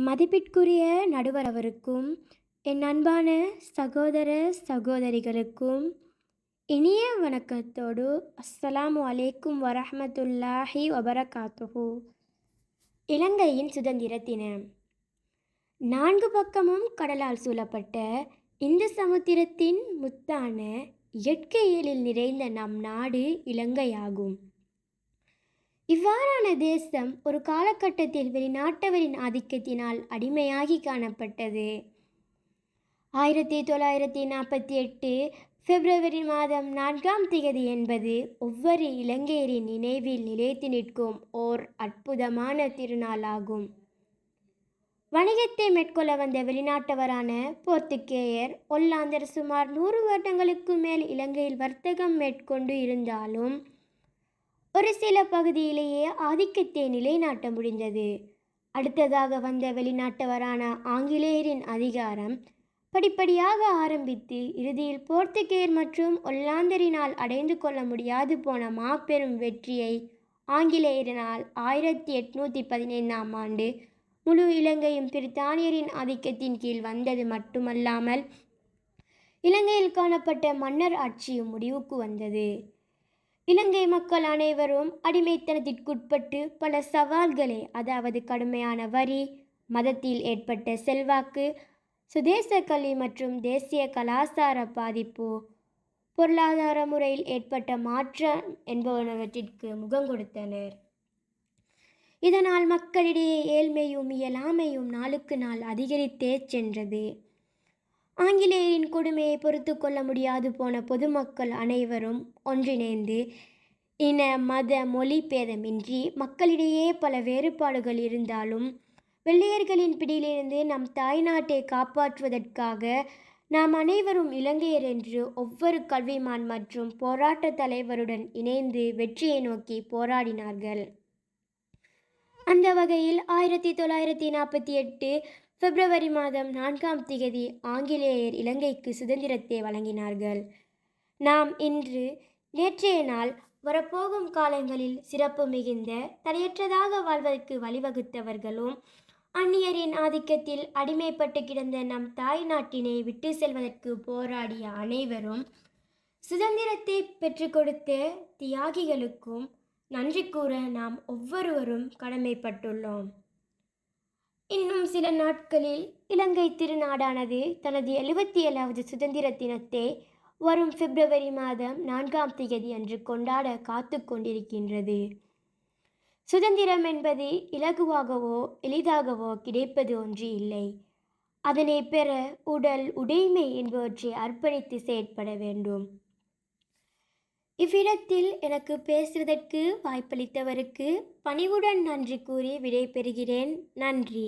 மதிப்பிற்குரிய நடுவர் அவருக்கும் என் அன்பான சகோதர சகோதரிகளுக்கும் இனிய வணக்கத்தோடு அஸ்ஸலாமு அலைக்கும் வரஹமத்துல்லாஹி வபரகாத்துஹு. இலங்கையின் சுதந்திர தினம். நான்கு பக்கமும் கடலால் சூழப்பட்ட இந்த சமுத்திரத்தின் முத்தான இயற்கையியலில் நிறைந்த நம் நாடு இலங்கையாகும். இவ்வாறான தேசம் ஒரு காலகட்டத்தில் வெளிநாட்டவரின் ஆதிக்கத்தினால் அடிமையாகி காணப்பட்டது. ஆயிரத்தி தொள்ளாயிரத்தி நாற்பத்தி எட்டு பிப்ரவரி மாதம் நான்காம் திகதி என்பது ஒவ்வொரு இலங்கையரின் நினைவில் நிலைத்து நிற்கும் ஓர் அற்புதமான திருநாளாகும் வணிகத்தை மேற்கொள்ள வந்த வெளிநாட்டவரான போர்த்துக்கேயர் ஒல்லாந்தர் சுமார் நூறு வருடங்களுக்கு மேல் இலங்கையில் வர்த்தகம் மேற்கொண்டு இருந்தாலும் ஒரு சில பகுதியிலேயே ஆதிக்கத்தை நிலைநாட்ட முடிந்தது. அடுத்ததாக வந்த வெளிநாட்டவரான ஆங்கிலேயரின் அதிகாரம் படிப்படியாக ஆரம்பித்து இறுதியில் போர்த்துகேயர் மற்றும் ஒல்லாந்தரினால் அடைந்து கொள்ள முடியாது போன மாபெரும் வெற்றியை ஆங்கிலேயரினால் ஆயிரத்தி எட்நூற்றி பதினைந்தாம் ஆண்டு முழு இலங்கையும் பிரித்தானியரின் ஆதிக்கத்தின் கீழ் வந்தது மட்டுமல்லாமல் இலங்கையில் காணப்பட்ட மன்னர் ஆட்சியும் முடிவுக்கு வந்தது. இலங்கை மக்கள் அனைவரும் அடிமைத்தனத்திற்குட்பட்டு பல சவால்களை அதாவது கடுமையான வரி மதத்தில் ஏற்பட்ட செல்வாக்கு சுதேச கல்வி மற்றும் தேசிய கலாச்சார பாதிப்பு பொருளாதார முறையில் ஏற்பட்ட மாற்றம் என்பவனவற்றிற்கு முகம் கொடுத்தனர். இதனால் மக்களிடையே ஏழ்மையும் இயலாமையும் நாளுக்கு நாள் அதிகரித்தே சென்றது. ஆங்கிலேயரின் கொடுமையை பொறுத்து கொள்ள முடியாது போன பொதுமக்கள் அனைவரும் ஒன்றிணைந்து இன மத மொழி பேதமின்றி மக்களிடையே பல வேறுபாடுகள் இருந்தாலும் வெள்ளையர்களின் பிடியிலிருந்து நம் தாய்நாட்டை காப்பாற்றுவதற்காக நாம் அனைவரும் இலங்கையர் என்று ஒவ்வொரு கல்விமான் மற்றும் போராட்ட தலைவருடன் இணைந்து வெற்றியை நோக்கி போராடினார்கள். அந்த வகையில் ஆயிரத்தி தொள்ளாயிரத்தி நாற்பத்தி எட்டு பிப்ரவரி மாதம் நான்காம் திகதி ஆங்கிலேயர் இலங்கைக்கு சுதந்திரத்தை வழங்கினார்கள். நாம் இன்று நேற்றைய நாள் வரப்போகும் காலங்களில் சிறப்பு மிகுந்த தலையற்றதாக வாழ்வதற்கு வழிவகுத்தவர்களும் அந்நியரின் ஆதிக்கத்தில் அடிமைப்பட்டு கிடந்த நம் தாய் நாட்டினை விட்டு செல்வதற்கு போராடிய அனைவரும் சுதந்திரத்தை பெற்றுக் கொடுத்த தியாகிகளுக்கும் நன்றி கூற நாம் ஒவ்வொருவரும் கடமைப்பட்டுள்ளோம். இன்னும் சில நாட்களில் இலங்கை திருநாடானது தனது எழுபத்தி ஏழாவது சுதந்திர தினத்தை வரும் பிப்ரவரி மாதம் நான்காம் திகதி அன்று கொண்டாட காத்து கொண்டிருக்கின்றது. சுதந்திரம் என்பது இலகுவாகவோ எளிதாகவோ கிடைப்பது ஒன்று இல்லை. அதனை பெற உடல் உடைமை என்பவற்றை அர்ப்பணித்து செயற்பட வேண்டும். இவ்விடத்தில் எனக்கு பேசுவதற்கு வாய்ப்பளித்தவருக்கு பணிவுடன் நன்றி கூறி விடைபெறுகிறேன். நன்றி.